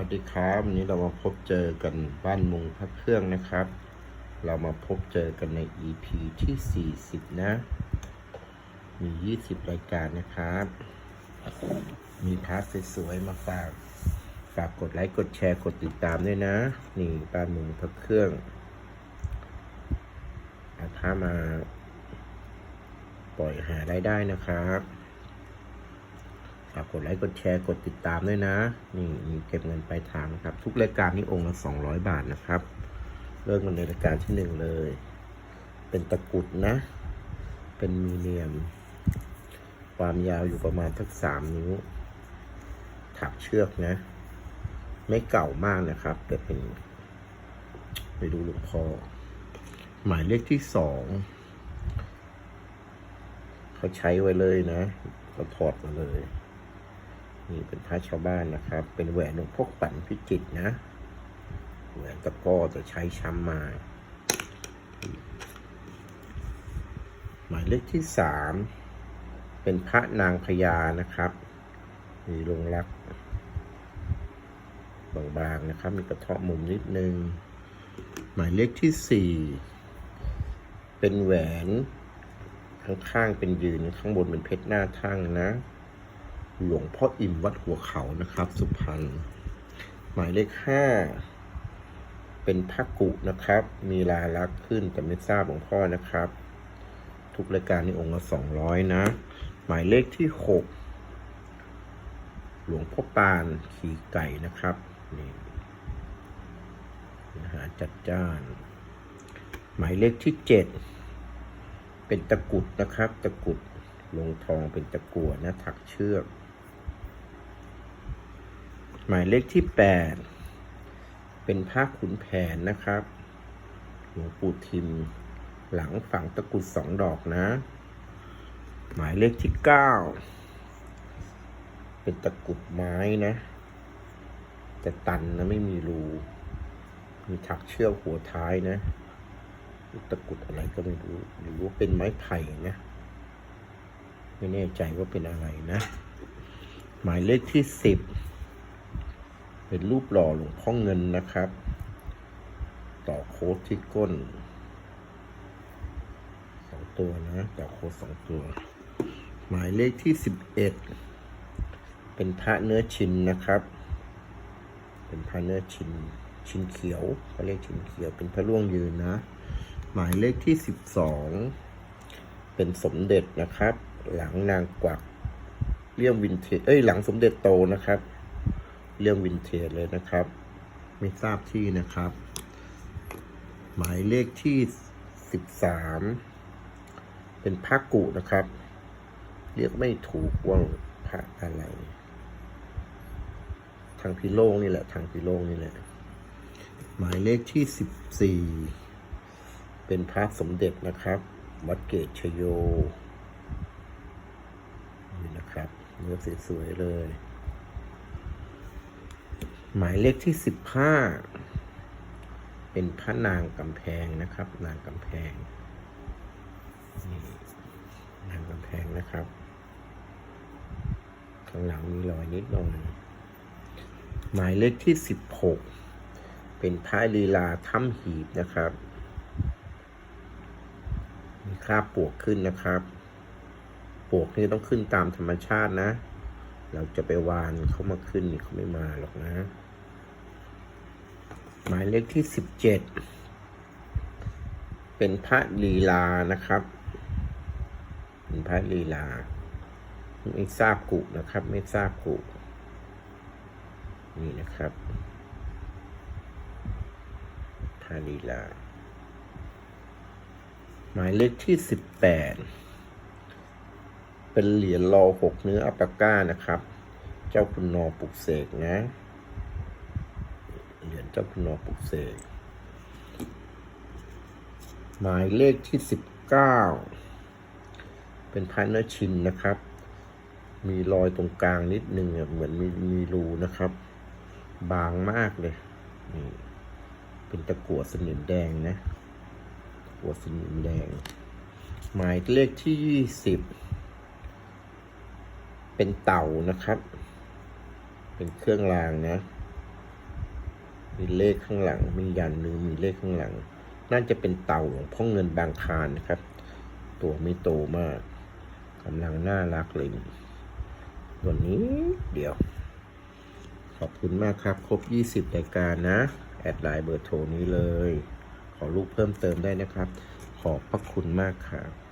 วัสดีครับวันนี้เรามาพบเจอกันบ้านมุงพักเครื่องนะครับ เรามาพบเจอกันใน EP ที่ 40 นะ มี 20 รายการนะครับ มีพาร์ทสวยๆมาฝากฝากกดไลค์กดแชร์กดติดตามด้วยนะ นี่บ้านมุงพักเครื่องเอาพามา ปล่อยหารายได้นะครับ ฝากกดไลค์กดแชร์กดติดตามด้วยนะ นี่มีเก็บเงินปลายทางนะครับ ทุกรายการนี่องค์ละสองร้อยบาทนะครับ เริ่มกันในรายการที่หนึ่งเลย เป็นตะกรุดนะ เป็นมีเนียม ความยาวอยู่ประมาณทักสามนิ้ว ถักเชือกนะ ไม่เก่ามากนะครับแต่เป็น ไปดูหลวงพ่อหมายเลขที่สองเขาใช้ไว้เลยนะเขาถอดมาเลย นี่เป็นพระชาวบ้านนะครับ เป็นแหวนหลวงพ่อปั่นพิจิตนะแหวนตะก้อจะใช้ช้ำมา หมายเลขที่สามเป็นพระนางพญานะครับ มีลงรักบางๆนะครับ มีกระเทาะมุมนิดนึง หมายเลขที่สี่เป็นแหวนข้างๆเป็นยืนข้างบนเป็นเพชรหน้าทั่งนะ หลวงพ่ออิ่มวัดหัวเขานะครับ สุพรรณหมายเลขห้าเป็นพระกุนะครับ มีลาลักขึ้นแต่ไม่ทราบหลวงพ่อนะครับ ทุกรายการในองค์ละสองร้อยนะ หมายเลขที่หกหลวงพ่อปานขี่ไก่นะครับนี่นะฮะจัดจ้าน หมายเลขที่เจ็ดเป็นตะกุดนะครับ ตะกุดลงทองเป็นตะกั่วนะถักเชือก หมายเลขที่แปดเป็นผ้าขุนแผนนะครับ หลวงปู่ทิม หลังฝังตะกุดสองดอกนะ หมายเลขที่เก้าเป็นตะกุดไม้นะ แต่ตันนะไม่มีรู มีถักเชือกหัวท้ายนะตะกุดอะไรก็ไม่รู้หรือว่าเป็นไม้ไผ่นะ ไม่แน่ใจว่าเป็นอะไรนะ หมายเลขที่สิบ เป็นรูปหล่อหลวงพ่อเงินนะครับ ต่อโค้ดที่ก้นสองตัวนะต่อโค้ดสองตัว หมายเลขที่สิบเอ็ดเป็นพระเนื้อชินนะครับ เป็นพระเนื้อชินชินเขียวเขาเรียกชินเขียวเป็นพระร่วงยืนนะ หมายเลขที่สิบสองเป็นสมเด็จนะครับ หลังนางกวักเลี่ยมวินเทจเอ้ยหลังสมเด็จโตนะครับ เรื่องวินเทจเลยนะครับ ไม่ทราบที่นะครับ หมายเลขที่สิบสามเป็นพระกุนะครับ เรียกไม่ถูกว่าพระอะไร ทางพิโลงนี่แหละ ทางพิโลงนี่แหละ หมายเลขที่สิบสี่เป็นพระสมเด็จนะครับ วัดเกตชโยนี่นะครับเนื้อสวยๆเลย หมายเลขที่สิบห้าเป็นพระนางกำแพงนะครับ นางกำแพงนี่นางกำแพงนะครับข้างหลังมีรอยนิดหน่อยหมายเลขที่สิบหกเป็นพระลีลาถ้ำหีบนะครับ มีคราบปวกขึ้นนะครับ ปวกนี่ต้องขึ้นตามธรรมชาตินะ เราจะไปวานเขามาขึ้นนี่เขาไม่มาหรอกนะ หมายเลขที่สิบเจ็ดเป็นพระลีลานะครับ เป็นพระลีลา ไม่ทราบกุนะครับ ไม่ทราบกุนี่นะครับพระลีลา หมายเลขที่สิบแปดเป็นเหรียญรอหกเนื้ออัปปาก้านะครับ เจ้าคุณนอปลุกเสกนะ เหรียญเจ้าคุณนอปลุกเสกหมายเลขที่สิบเก้าเป็นพระเนื้อชินนะครับ มีรอยตรงกลางนิดนึงเหมือนมีมีรูนะครับ บางมากเลยนี่เป็นตะกั่วสนิมแดงนะตะกั่วสนิมแดง หมายเลขที่ยี่สิบเป็นเต่านะครับ เป็นเครื่องรางนะ มีเลขข้างหลัง มียันหรือมีเลขข้างหลัง น่าจะเป็นเต่าหลวงพ่อเงินบางคานนะครับ ตัวไม่โตมากกำลังน่ารักเลยตัวนี้เดี๋ยว ขอบคุณมากครับ ครบ 20รายการนะ แอดไลน์เบอร์โทรนี้เลย ขอลูกเพิ่มเติมได้นะครับ ขอบพระคุณมากครับ